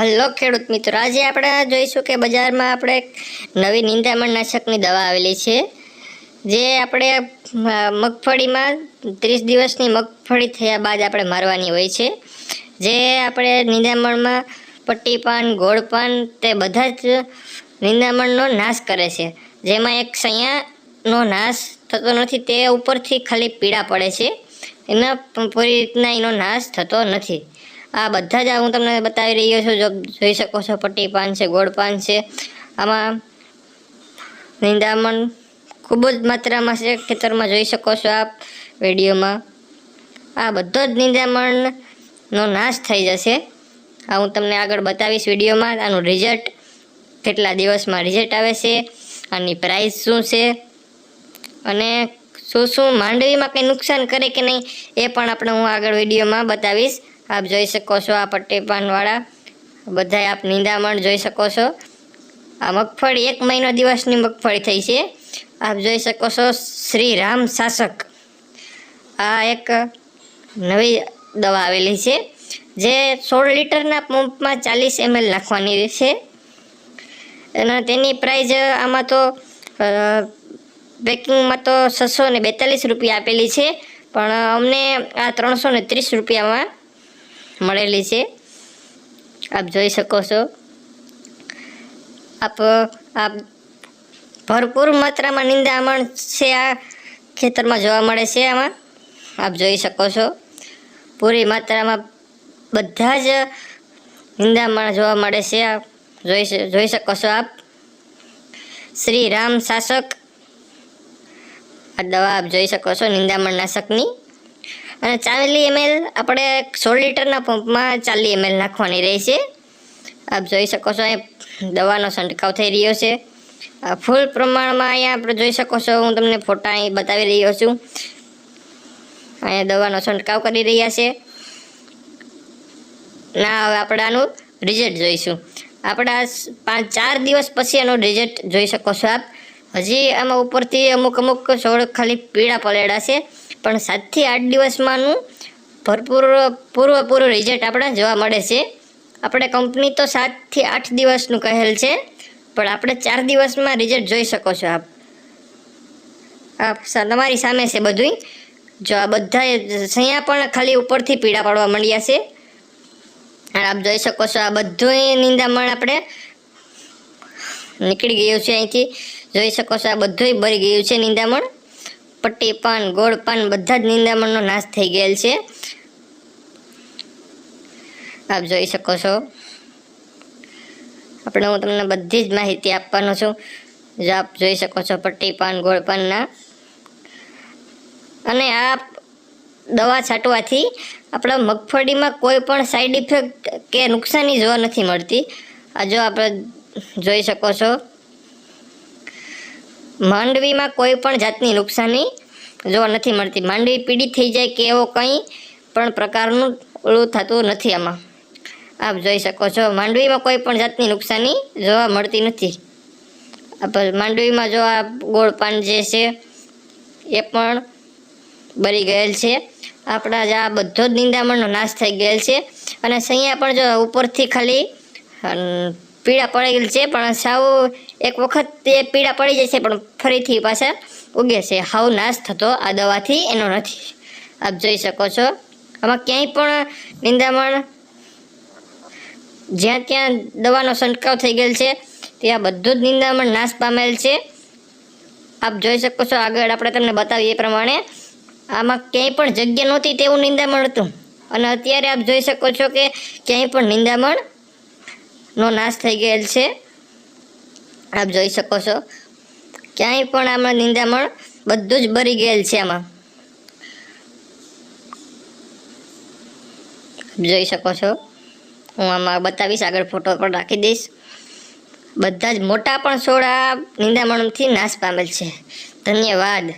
Hello ખેડૂત મિત્રો, આજે આપણે જોઈશું કે બજારમાં આપણે નવી નિંદામણ નાશકની દવા આવેલી છે, જે આપણે મગફળીમાં ત્રીસ દિવસની મગફળી થયા બાદ આપણે મારવાની હોય છે, જે આપણે નિંદામણમાં પટ્ટી પાન ગોળ પાન તે બધા જ નિંદામણનો નાશ કરે છે, જેમાં એક સૈયાનો નાશ થતો નથી, તે ઉપરથી ખાલી પીળા પડે છે, એના પૂરી રીતના એનો નાશ થતો નથી. આ બધા જ હું તમને બતાવી રહ્યો છું. જો જોઈ શકો છો, પટ્ટી પાન છે, ગોળ પાન છે. આમાં નિંદામણ ખૂબ જ માત્રામાં છે. ખેતરમાં જોઈ શકો છો આપ વિડીયોમાં. આ બધો જ નિંદામણનો નાશ થઈ જશે. આ હું તમને આગળ બતાવીશ વિડીયોમાં. આનું રિઝલ્ટ કેટલા દિવસમાં રિઝલ્ટ આવે છે, આની પ્રાઇસ શું છે, અને શું શું માંડવીમાં કંઈ નુકસાન કરે કે નહીં, એ પણ આપણે હું આગળ વિડીયોમાં બતાવીશ. આપ જોઈ શકો છો આ પટ્ટી પાનવાળા બધાય આપ નિંદામણ જોઈ શકો છો. આ મગફળી એક મહિનો દિવસની મગફળી થઈ છે. આપ જોઈ શકો છો શ્રી રામ શાસક. આ એક નવી દવા આવેલી છે, જે સોળ લીટરના પંપમાં ચાલીસ એમએલ નાખવાની છે. અને તેની પ્રાઇઝ આમાં તો પેકિંગમાં તો છસો ને બેતાલીસ રૂપિયા આપેલી છે. પણ અમને આ ત્રણસો ને ત્રીસ રૂપિયામાં મળેલી છે. આપ જોઈ શકો છો. આપ આપ ભરપૂર માત્રામાં નિંદામણ છે આ ખેતરમાં જોવા મળે છે આમાં. આપ જોઈ શકો છો. પૂરી માત્રામાં બધા જ નિંદામણ જોવા મળે છે આપ જોઈ જોઈ શકો છો આપ. શ્રી રામ શાસક. આ દવા આપ જોઈ શકો છો, નિંદામણ નાશકની. અને ચાલી એમએલ આપણે સોળ લીટરના પંપમાં ચાલી એમએલ નાખવાની રહેશે આપ જોઈ શકો છો અહીં દવાનો છંટકાવ થઈ રહ્યો છે. ફૂલ પ્રમાણમાં અહીંયા આપણે જોઈ શકો છો, હું તમને ફોટા અહીં બતાવી રહ્યો છું. અહીંયા દવાનો છંટકાવ કરી રહ્યા છે. ના, હવે આપણે આનું રિઝલ્ટ જોઈશું. આપણા પાંચ, ચાર દિવસ પછી એનું રિઝલ્ટ જોઈ શકો છો આપ. હજી આમાં ઉપરથી અમુક અમુક છોડ ખાલી પીળા પલેડા છે. પણ સાતથી આઠ દિવસમાંનું ભરપૂર પૂર્વ પૂરું રિઝલ્ટ આપણે જોવા મળે છે. આપણે કંપની તો સાતથી આઠ દિવસનું કહેલ છે, પણ આપણે ચાર દિવસમાં રિઝલ્ટ જોઈ શકો છો આપ. આપ તમારી સામે છે બધુંય. જો આ બધા સૈયા પણ ખાલી ઉપરથી પીળા પાડવા માંડ્યા છે. અને આપ જોઈ શકો છો આ બધું નિંદામણ આપણે નીકળી ગયું છે અહીંથી. જોઈ શકો છો આ બધું ભરી ગયું છે નિંદામણ. પટ્ટી ગોળપન બધા જ નિંદામણનો નાશ થઈ ગયેલ છે. આપ જોઈ શકો છો. આપણે હું તમને બધી જ માહિતી આપવાનો છું. જો આપ જોઈ શકો છો પટ્ટીપાન ગોળપાનના અને આ દવા છાંટવાથી આપણા મગફળીમાં કોઈ પણ સાઈડ ઇફેક્ટ કે નુકસાની જોવા નથી મળતી. આ જો આપણે જોઈ શકો છો. માંડવીમાં કોઈ પણ જાતની નુકસાની જોવા નથી મળતી. માંડવી પીડિત થઈ જાય કે એવો કંઈ પણ પ્રકારનું ઓળું થતું નથી આમાં. આપ જોઈ શકો છો, માંડવીમાં કોઈ પણ જાતની નુકસાની જોવા મળતી નથી. માંડવીમાં જો આ ગોળ પાન જે છે, એ પણ બળી ગયેલ છે. આપણા જે આ બધો જ નિંદામણનો નાશ થઈ ગયેલ છે. અને સૈયા પણ જો ઉપરથી ખાલી પીળા પડી ગયેલ છે, પણ સાવ એક વખત તે પીળા પડી જાય છે, પણ ફરીથી પાછા ઉગે છે. હાવ નાશ થતો આ દવાથી એનો નથી. આપ જોઈ શકો છો. આમાં ક્યાંય પણ નિંદામણ, જ્યાં ત્યાં દવાનો છંટકાવ થઈ ગયેલ છે, ત્યાં બધું જ નિંદામણ નાશ પામેલ છે. આપ જોઈ શકો છો, આગળ આપણે તમને બતાવીએ એ પ્રમાણે, આમાં ક્યાંય પણ જગ્યા નહોતી તેવું નિંદામણ હતું. અને અત્યારે આપ જોઈ શકો છો કે ક્યાંય પણ નિંદામણ નો નાશ થઈ ગયેલ છે. આપ જોઈ શકો છો. ક્યાંય પણ આમાં નિંદામણ બધું જ ભરી ગયેલ છે આમાં. જોઈ શકો છો. હું આમાં બતાવીશ, આગળ ફોટો પણ રાખી દઈશ. બધા જ મોટા પણ સોડા નિંદામણથી નાશ પામેલ છે. ધન્યવાદ.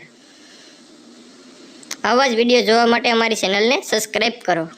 આવા જ વીડિયો જોવા માટે અમારી ચેનલને સબસ્ક્રાઈબ કરો.